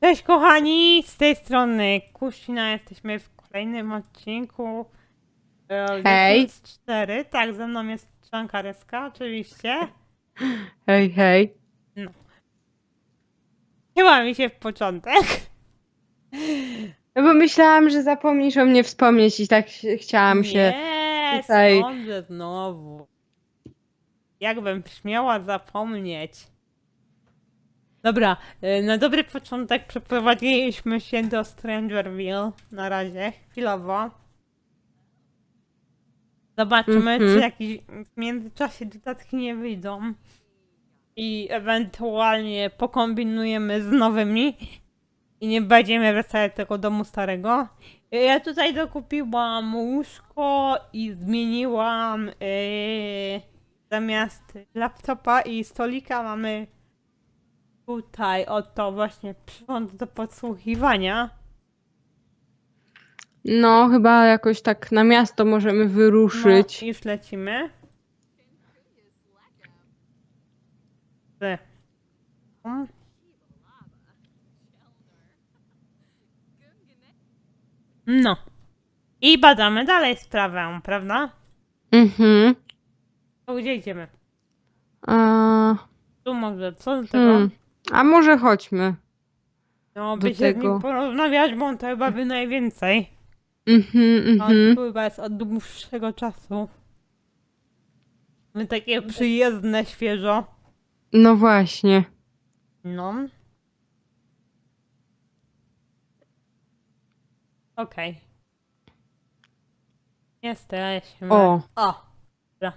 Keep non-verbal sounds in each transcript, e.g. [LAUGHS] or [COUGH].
Cześć kochani, z tej strony Kusina, jesteśmy w kolejnym odcinku e, Hej. 4. Tak, ze mną jest Czanka Reska, oczywiście. [LAUGHS] Hej, hej. Chyba mi się w początek. No bo myślałam, że zapomnisz o mnie wspomnieć i tak się- chciałam się. Nie, tutaj- sądzę znowu. Jakbym śmiała zapomnieć. Dobra, e, na dobry początek przeprowadziliśmy się do Strangerville na razie, chwilowo. Zobaczymy, Mhm. czy jakieś w międzyczasie dodatki nie wyjdą. I ewentualnie pokombinujemy z nowymi. I nie będziemy wracać do tego domu starego. Ja tutaj dokupiłam łóżko i zmieniłam yy, zamiast laptopa i stolika mamy tutaj oto właśnie przyrząd do podsłuchiwania. No, chyba jakoś tak na miasto możemy wyruszyć. No, już lecimy. Z. No. I badamy dalej sprawę, prawda? Mhm. To gdzie idziemy? A, Tu może, co do tego? hmm. A może chodźmy. No, do by się z nim porozmawiać, bo on to chyba by najwięcej. Mhm, On mhm. chyba jest od dłuższego czasu. My takie przyjezdne, świeżo. No właśnie. No. Okej. Jesteśmy. O. O. Dobra.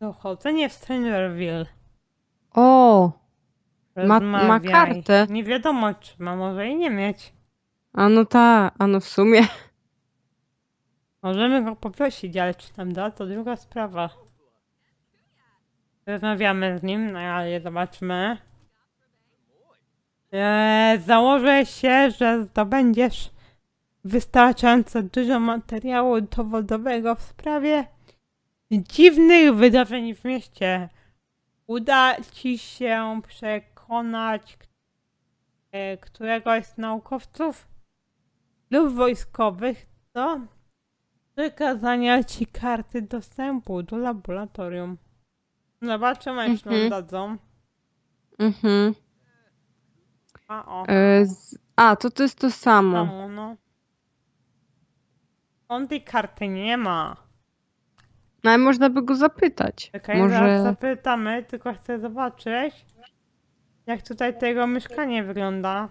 Dochodzenie w Strangerville. O, Ma- ma Rozmawiaj. kartę. Nie wiadomo, czy ma może i nie mieć. a no ta, a no w sumie. Możemy go poprosić, ale czy nam da, to druga sprawa. Rozmawiamy z nim, no ale zobaczmy. Eee, założę się, że zdobędziesz wystarczająco dużo materiału dowodowego w sprawie dziwnych wydarzeń w mieście. Uda ci się przekonać e, któregoś z naukowców lub wojskowych do przekazania ci karty dostępu do laboratorium. Zobaczymy, czy nam Mhm. dadzą. Mhm. A o, E, z... A, to to jest to samo. samo, no. On tej karty nie ma. No ale można by go zapytać. Czekaj, zaraz Może. zapytamy, tylko chcę zobaczyć, jak tutaj tego mieszkanie wygląda.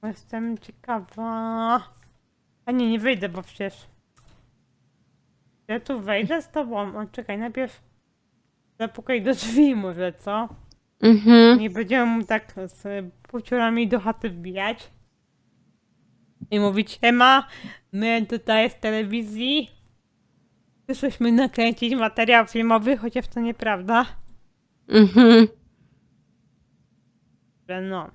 Bo Jestem ciekawa. A nie, nie wyjdę, bo przecież... Ja tu wejdę z tobą. O, czekaj, najpierw zapukaj do drzwi może, co? Mhm. Nie będziemy mu tak z półciorami do chaty wbijać. I mówić, Ema, my tutaj z telewizji przyszłyśmy nakręcić materiał filmowy, chociaż to nieprawda. Mhm. Że no.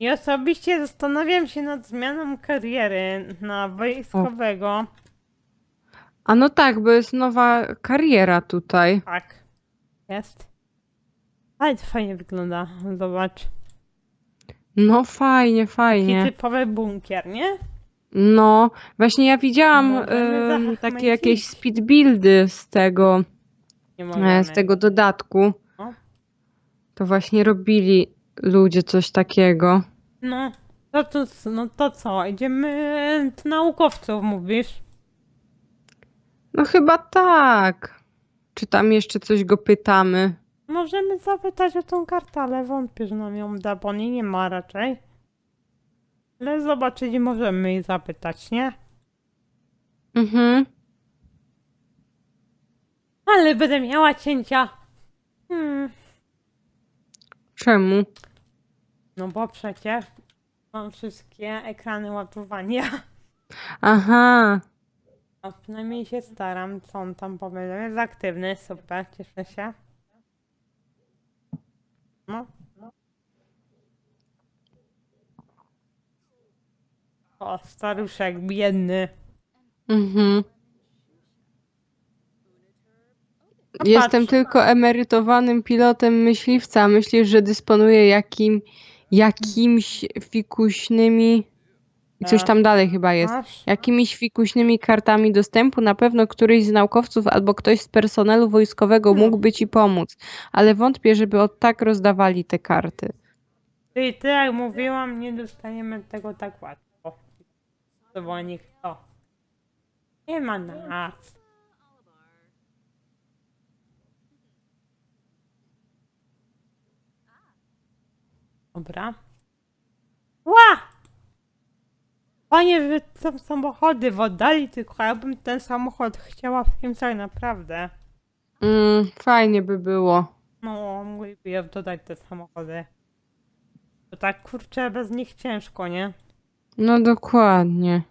I osobiście zastanawiam się nad zmianą kariery na wojskowego. A no tak, bo jest nowa kariera tutaj. Tak. Jest. Ale to fajnie wygląda. Zobacz. No fajnie, Taki fajnie. typowy bunkier, nie? No, właśnie ja widziałam em, takie jakieś speed buildy z tego, Nie e, z tego dodatku. No. To właśnie robili ludzie coś takiego. No, to, to, no to co? Idziemy do naukowców, mówisz? No chyba tak. Czy tam jeszcze coś go pytamy? Możemy zapytać o tą kartę, ale wątpię, że nam ją da, bo nie ma raczej. Ale zobaczyć możemy jej zapytać, nie? Mhm. Ale będę miała cięcia. Hmm. Czemu? No bo przecież mam wszystkie ekrany ładowania. Aha. A przynajmniej się staram, co on tam powiedział. Jest aktywny, super, cieszę się. No. O, staruszek biedny. Mhm. No Jestem patrz. tylko emerytowanym pilotem myśliwca. Myślisz, że dysponuję jakim, jakimś fikuśnymi. I Coś tam dalej chyba jest. Masz? Jakimiś fikuśnymi kartami dostępu na pewno któryś z naukowców albo ktoś z personelu wojskowego Hmm. mógłby ci pomóc, ale wątpię, żeby od tak rozdawali te karty. Czyli ty, jak mówiłam, nie dostaniemy tego tak łatwo. To było nikto. Nie ma nas. Dobra. Ła! Panie, wy są samochody w oddali, tylko ja bym ten samochód chciała w tym tak naprawdę. Mm, fajnie by było. No, je dodać te samochody. To tak kurczę, bez nich ciężko, nie? No dokładnie.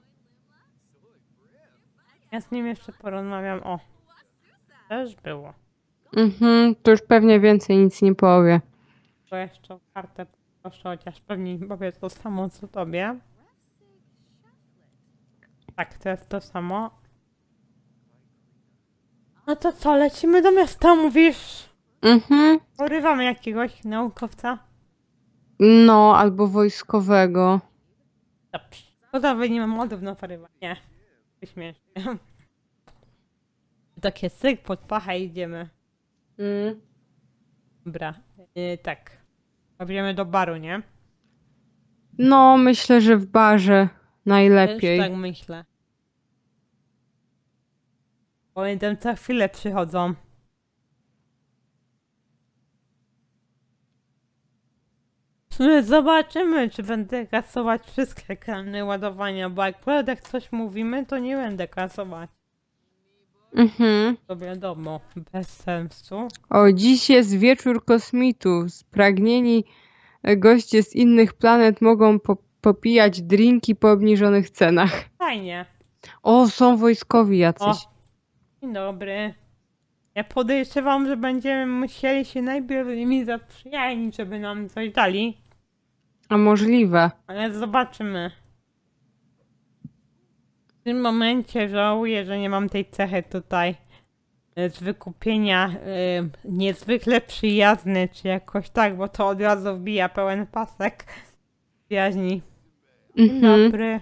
Ja z nim jeszcze porozmawiam. O, też było. Mhm, to już pewnie więcej nic nie powie. To jeszcze o kartę proszę, chociaż pewnie powie to samo co tobie. Tak, to jest to samo. No to co, lecimy do miasta, mówisz? Mhm. Porywamy jakiegoś naukowca? No, albo wojskowego. Dobrze. Że nie mam modów na porywanie. Śmiesznie. Takie syk pod pachę idziemy. Mm. Dobra, yy, tak. Idziemy do baru, nie? No, myślę, że w barze Też najlepiej. tak myślę. Pamiętam, co chwilę przychodzą. W sumie Zobaczymy, czy będę kasować wszystkie ekrany ładowania, bo akurat jak coś mówimy, to nie będę kasować. Mhm. To wiadomo, bez sensu. O, dziś jest wieczór kosmitów. Spragnieni goście z innych planet mogą po popijać drinki po obniżonych cenach. Fajnie. O, są wojskowi O, jacyś. dzień dobry. Ja podejrzewam, że będziemy musieli się najpierw z nimi zaprzyjaźnić, żeby nam coś dali. A możliwe. Ale zobaczymy. W tym momencie żałuję, że nie mam tej cechy tutaj e, z wykupienia e, niezwykle przyjazny, czy jakoś tak, bo to od razu wbija pełen pasek przyjaźni. Dzień Mhm. dobry.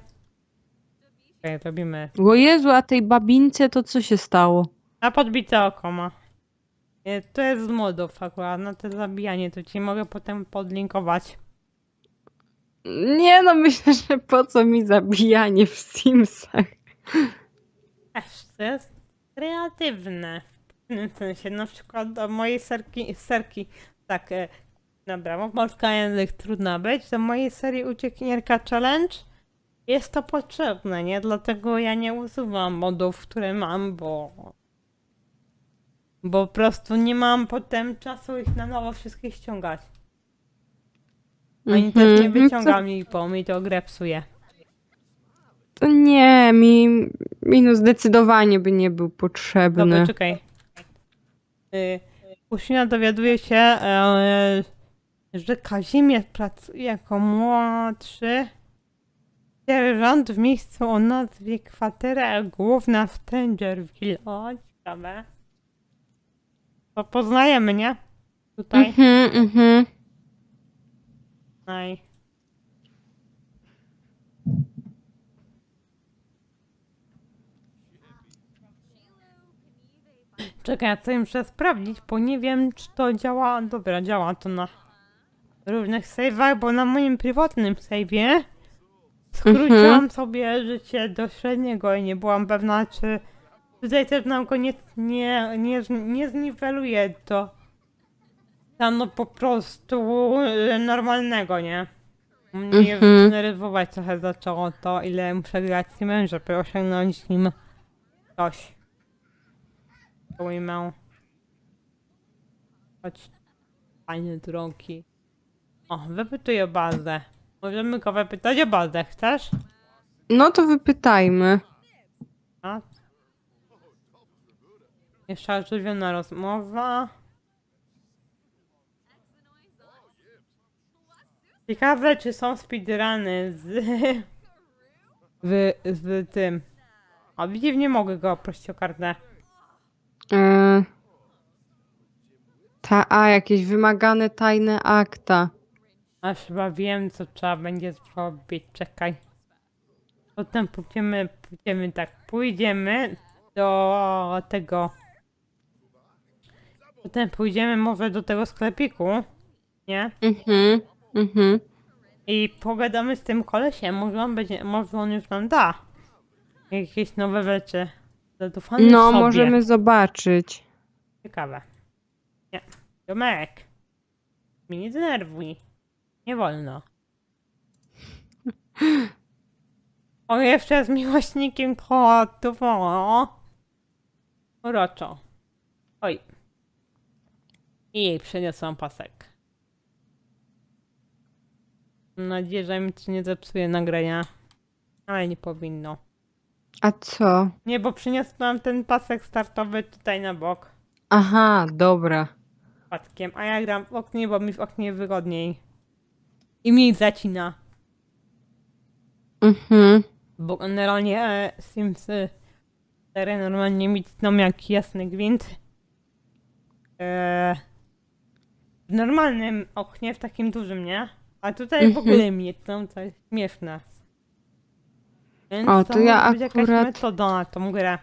Okej, robimy. O Jezu, a tej babince to co się stało? A podbite oko ma. To jest z modów akurat, na to zabijanie, to ci mogę potem podlinkować. Nie no, myślę, że po co mi zabijanie w Simsach? Też to jest kreatywne. W pewnym sensie, na przykład do mojej serki, serki, tak, e, dobra, bo polska język trudna być, do mojej serii Uciekinierka Challenge jest to potrzebne, nie? Dlatego ja nie usuwam modów, które mam, bo bo po prostu nie mam potem czasu ich na nowo wszystkich ściągać. Ani też nie Mhm. wyciągam ich, bo mi to grę psuje. To, to nie, mi minus zdecydowanie by nie był potrzebny. Dobra, czekaj. Y, Kusina dowiaduje się, e, że Kazimierz pracuje jako młodszy sierżant w miejscu o nazwie Kwatera Główna w Strangerville. O, ciekawe. To poznajemy, nie? Tutaj. Mhm, mhm. Naj. Czekaj, ja chcę muszę sprawdzić, bo nie wiem, czy to działa. Dobra, działa to na różnych save'ach, bo na moim prywatnym save'ie skróciłam sobie życie do średniego i nie byłam pewna, czy tutaj też nam go nie, nie, nie, nie zniweluje do stanu po prostu e, normalnego, nie? Mnie Mhm. denerwować trochę zaczęło to, ile muszę grać z nim, żeby osiągnąć z nim coś. Ujmę. Chodź, panie drogi. O, wypytuję o bazę. Możemy go wypytać o bazę, chcesz? No to wypytajmy. A? Jeszcze ożywiona rozmowa. Ciekawe, czy są speedruny z... W, z tym. A widzisz, nie mogę go prosić o kartę. E, Ta, a, jakieś wymagane tajne akta. A chyba wiem, co trzeba będzie zrobić. Czekaj. Potem pójdziemy, pójdziemy tak, pójdziemy do tego. Potem pójdziemy może do tego sklepiku, nie? Mhm, mhm. I pogadamy z tym kolesiem, może on będzie, może on już nam da jakieś nowe rzeczy. Zadufany No, sobie. możemy zobaczyć. Ciekawe. Nie. Domek. Mnie nie denerwuj. Nie wolno. [LAUGHS] O, jeszcze z miłośnikiem kotów. O. Uroczo. Oj. I jej przeniosłam pasek. Mam nadzieję, że mi ci nie zepsuje nagrania. Ale nie powinno. A co? Nie, bo przyniosłam ten pasek startowy tutaj na bok. Aha, dobra. przypadkiem, a ja gram w oknie, bo mi w oknie wygodniej. I mi zacina, Mhm. bo generalnie e, Simsy 4 normalnie mi tną jak jasny gwint. E, w normalnym oknie, w takim dużym, nie? A tutaj w Mhm. ogóle mi tną, co jest śmieszne. Więc O, to ja może być jakaś akurat- metoda na tą grę.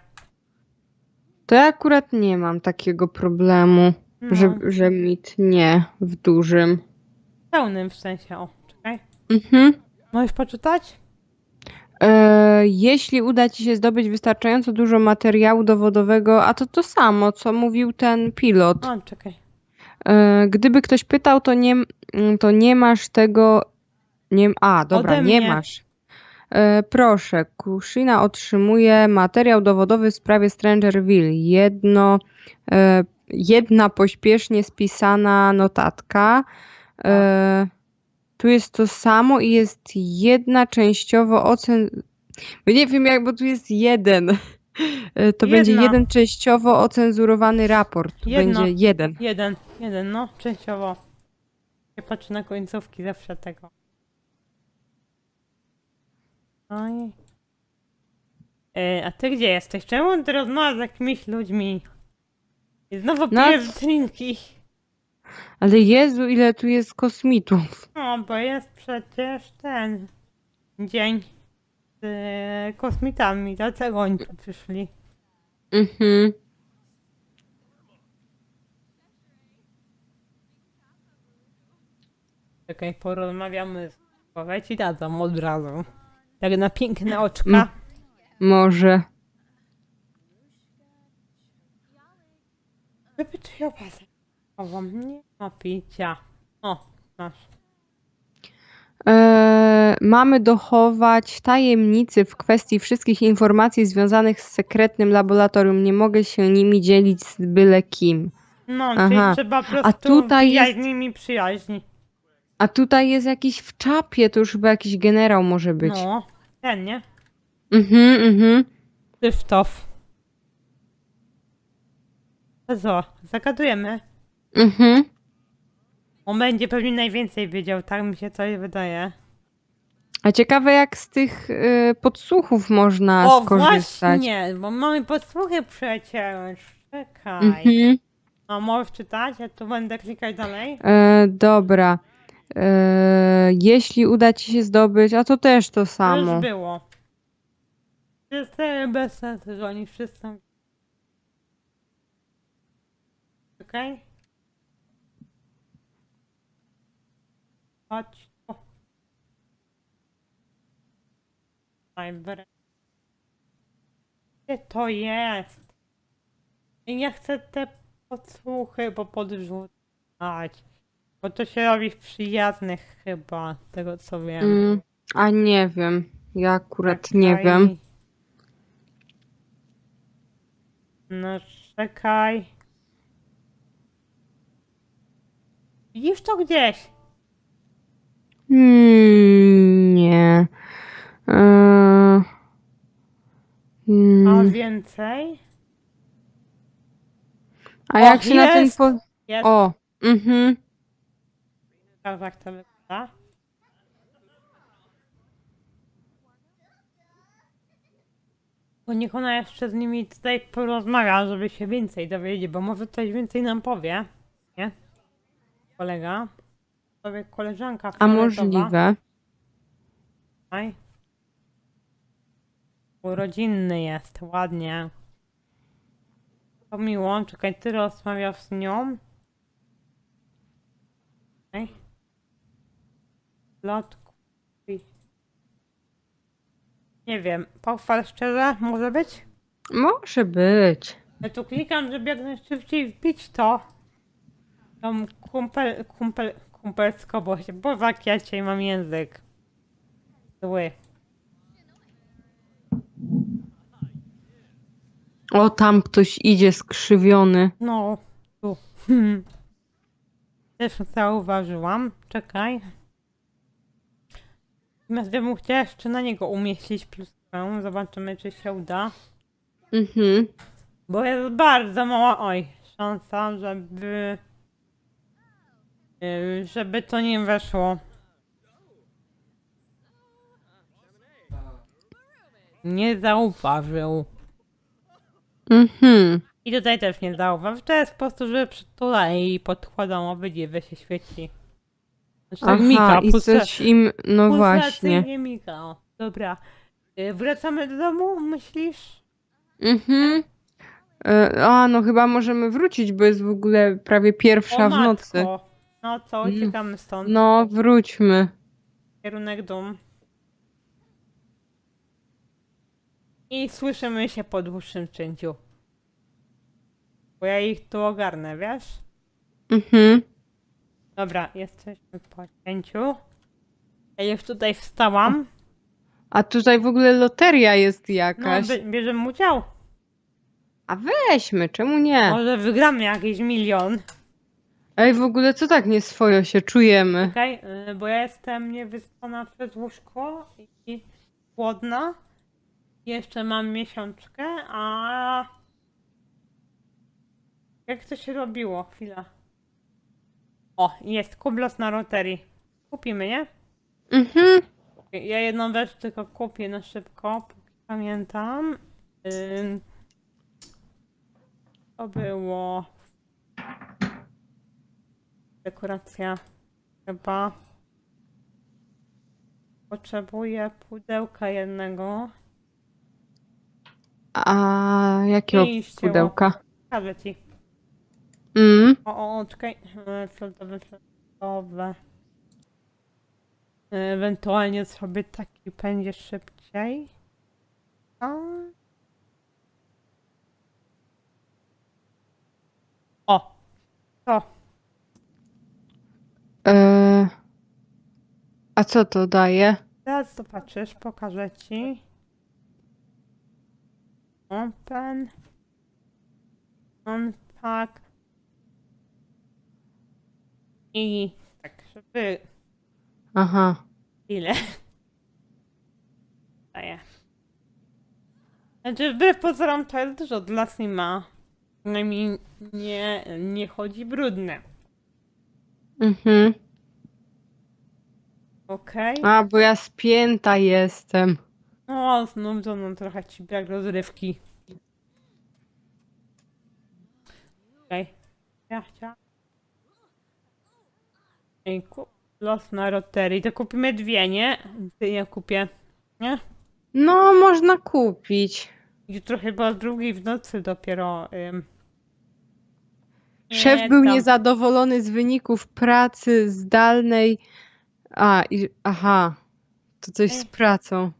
To ja akurat nie mam takiego problemu, No, że, że mi tnie w dużym. Pełnym w sensie, o, czekaj. Mhm. Możesz poczytać? E, jeśli uda ci się zdobyć wystarczająco dużo materiału dowodowego, a to to samo, co mówił ten pilot. O, czekaj. E, gdyby ktoś pytał, to nie, to nie masz tego. Nie, a, dobra, Ode nie mnie. masz. E, proszę, Kushina otrzymuje materiał dowodowy w sprawie Strangerville. Jedno, e, jedna pośpiesznie spisana notatka. E, tu jest to samo i jest jedna częściowo ocen. Nie wiem, jak, bo tu jest jeden. E, To będzie Jedna. jeden częściowo ocenzurowany raport. Tu Jedna. będzie jeden. Jeden, jeden, no, częściowo. Nie patrzę na końcówki zawsze tego. Oj. E, a ty gdzie jesteś? Czemu ty rozmawiasz z jakimiś ludźmi? I znowu No, pijesz drinki. Ale Jezu, ile tu jest kosmitów. No, bo jest przecież ten dzień z e, kosmitami, dlatego oni tu przyszli. Mhm. Czekaj, porozmawiamy z Powie ci dadzą od razu. Tak na piękne oczka. Mm. Może. Wypytuj o pasek. O, nie ma picia. O, masz. E, mamy dochować tajemnicy w kwestii wszystkich informacji związanych z sekretnym laboratorium. Nie mogę się nimi dzielić z byle kim. No, Aha. czyli trzeba po prostu tutaj wbijać jest- z nimi przyjaźni. A tutaj jest jakiś w czapie, to już chyba jakiś generał może być. No, ten, nie? Mhm, mhm. Krzysztof. To co, zagadujemy? Mhm. On będzie pewnie najwięcej wiedział, tak mi się coś wydaje. A ciekawe jak z tych y, podsłuchów można o, skorzystać. właśnie, bo mamy podsłuchy przecież. Czekaj. Mhm. A możesz czytać? Ja tu będę klikać dalej. E, dobra. E, jeśli uda ci się zdobyć, a to też to To samo. już było. Wszyscy bez sensu, że oni wszyscy. Okej? Chodź tu. Gdzie to jest? I nie chcę te podsłuchy po podrzucać. Bo to się robi w przyjaznych chyba, z tego co wiem. Mm, a nie wiem. Ja akurat nie Czekaj. wiem. No czekaj. Widzisz to gdzieś? Mm, nie. E, A mm, więcej? a jak się na ten jest! po... Jest. O, mhm. Tak, jak to wygląda. Bo niech ona jeszcze z nimi tutaj porozmawia, żeby się więcej dowiedzieć, bo może coś więcej nam powie. Nie? kolega. Sobie koleżanka A możliwe. Aj. Urodzinny jest, ładnie. To miło, czekaj, ty rozmawiasz z nią. Okej. Lotku. Nie wiem, pochwal szczerze, może być? Może być. Ja tu klikam, żeby jak najszybciej wbić to. Tą kumpel, kumpel, kumpelskowość, bo jak ja dzisiaj mam język. Zły. O, tam ktoś idzie skrzywiony. No, tu. Hmm. [LAUGHS] Też zauważyłam. Czekaj. Natomiast ja bym chciała jeszcze na niego umieścić pluskę. Zobaczymy, czy się uda. Mhm. Bo jest bardzo mała, oj, szansa, żeby... yy, żeby to nie weszło. Nie zauważył. Mhm. I tutaj też nie zauważył. To jest po prostu, że przytulę i podkładam obydwie się świeci. Znaczy tak Aha, mika, i coś im... No właśnie. pulsacyjnie mika. O, Dobra. Yy, Wracamy do domu, myślisz? Mhm. E, A, no chyba możemy wrócić, bo jest w ogóle prawie pierwsza w nocy. matko. No co, Mm. uciekamy stąd. No, wróćmy. Kierunek dom. I słyszymy się po dłuższym cięciu. Bo ja ich tu ogarnę, wiesz? Mhm. Dobra, jesteśmy po cięciu. Ja już tutaj wstałam. A tutaj w ogóle loteria jest No, jakaś. bie- bierzemy udział. A weźmy, czemu nie? Może wygramy jakiś milion. Ej, w ogóle co tak nieswojo się czujemy? Okej, y, bo ja jestem niewyspana przez łóżko i głodna. Jeszcze mam miesiączkę, a... Jak to się robiło? Chwila. O, jest kublos na loterii. Kupimy, nie? Mhm. Ja jedną rzecz tylko kupię na szybko, póki pamiętam. Ym, To było... Dekoracja chyba. Potrzebuję pudełka jednego. A jakiego I pudełka? Pokażę ci. Mm. O, o, czekaj. E, Fioletowe, fioletowe. E, Ewentualnie sobie taki będzie szybciej. A. O! To. E... A co to daje? Teraz zobaczysz, pokażę ci. Open. Unpack. I tak, żeby Aha. Ile? Daję. Znaczy, wbrew pozorom to jest dużo dla Sima. Przynajmniej nie, nie chodzi brudne. Mhm. Okej? A, bo ja spięta jestem. O, znów to nam trochę ci brak rozrywki. Okej. Ja chciałam. Ejku. Los na roterii. To kupimy dwie, nie? Ty ja kupię. Nie? No, można kupić. Jutro chyba o drugiej w nocy dopiero. Ym... Szef był tam- niezadowolony z wyników pracy zdalnej. A, i, aha. To coś z pracą.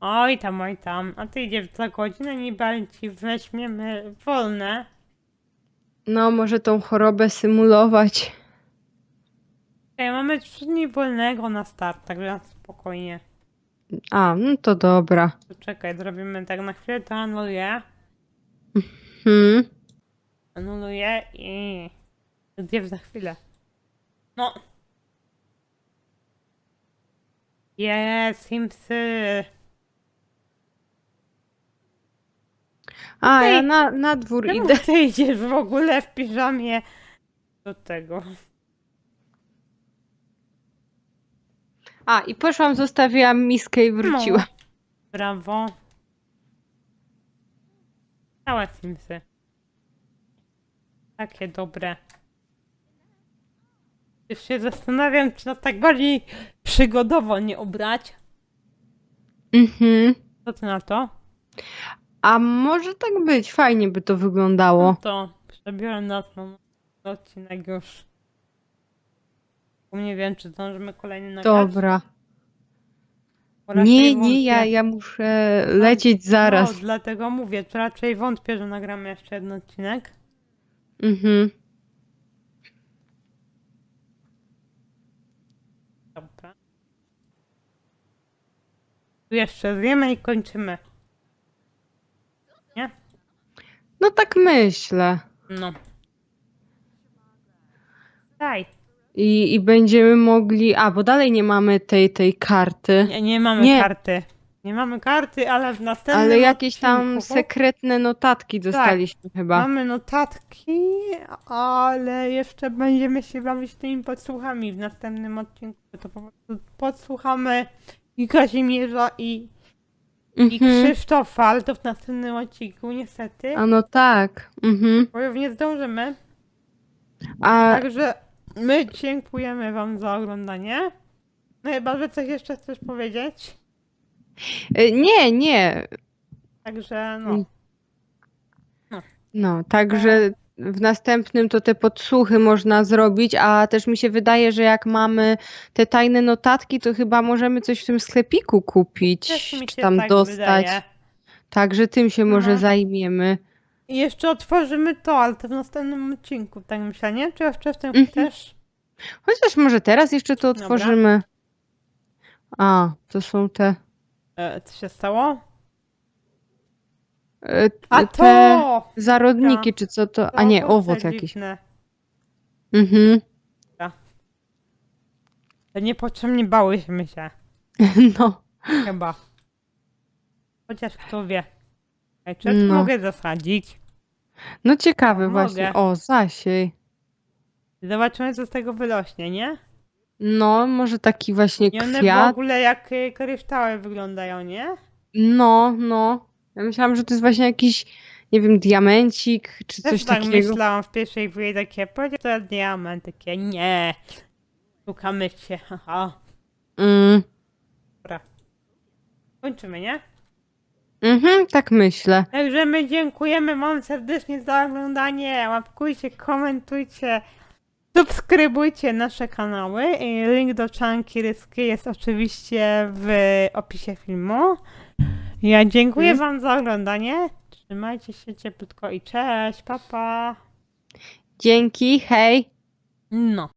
Oj tam, oj tam. A ty idziesz za godzinę, niby ci weźmiemy wolne. No, może tą chorobę symulować. Ej, mamy trzy dni wolnego na start, także na spokojnie. A, no to dobra. To czekaj, zrobimy tak na chwilę, to anuluję. Hmm. Anuluję i... Zjew za chwilę. No. Jest, Simsy. A, ja na, na dwór Czemu idę. ty idziesz w ogóle w piżamie do tego? A, i poszłam, zostawiłam miskę i wróciłam. No. Brawo. Całe Simsy. Takie dobre. Już się zastanawiam, czy nas tak bardziej przygodowo nie obrać. Mhm. Co ty na to? A może tak być, fajnie by to No wyglądało. to przebiorę nocną odcinek już. Bo nie wiem, czy zdążymy kolejny nagrać. Dobra. bo raczej Nie, nie, ja, wątpię. ja muszę lecieć zaraz. No, dlatego mówię, to raczej wątpię, że nagramy jeszcze jeden odcinek. Mhm. Dobra. Tu jeszcze zjemy i kończymy. No tak myślę. No. Daj. I, I będziemy mogli. A, bo dalej nie mamy tej, tej karty. Nie, nie mamy Nie. karty. Nie mamy karty, ale w następnym Ale jakieś tam odcinku sekretne notatki dostaliśmy chyba. Mamy notatki, ale jeszcze będziemy się bawić tymi podsłuchami w następnym odcinku. To po prostu podsłuchamy i Kazimierza i, i Mhm. Krzysztofa, ale to w następnym odcinku niestety. A no tak. Mhm. Bo już nie zdążymy. A Także my dziękujemy wam za oglądanie. No chyba, że coś jeszcze chcesz powiedzieć. Y, nie, nie. Także no. Mm. No, także w następnym to te podsłuchy można zrobić, a też mi się wydaje, że jak mamy te tajne notatki, to chyba możemy coś w tym sklepiku kupić, czy tam tak dostać. wydaje. Także tym się może No. zajmiemy. I jeszcze otworzymy to, ale to w następnym odcinku, tak myślę, nie? Czy jeszcze w tym Mhm. też? Chociaż może teraz jeszcze to Dobra. otworzymy. A, to są te. E, co się stało? e, A te to! zarodniki, czy co to? A nie, owoc te jakiś. dziwne. Mhm. To niepotrzebnie bałyśmy się, [LAUGHS] No. chyba. Chociaż kto wie. Ej, Czy ja tu No. mogę zasadzić? No ciekawe No, właśnie. O, zasiej. Zobaczymy, co z tego wyrośnie, nie? No, może taki właśnie I one w kwiat. ogóle jak y, kryształy wyglądają, nie? No, no. Ja myślałam, że to jest właśnie jakiś, nie wiem, diamencik, czy Też coś tak takiego. myślałam w pierwszej chwili, takie, powiedział to diament, takie, nie. Szukamy się, [LAUGHS] haha. Mm. Kończymy, nie? Mhm, tak myślę. Także my dziękujemy wam serdecznie za oglądanie. Łapkujcie, komentujcie, subskrybujcie nasze kanały. Link do czanki ryski jest oczywiście w opisie filmu. Ja dziękuję Mhm. wam za oglądanie. Trzymajcie się cieplutko i cześć, papa. Dzięki, hej. No.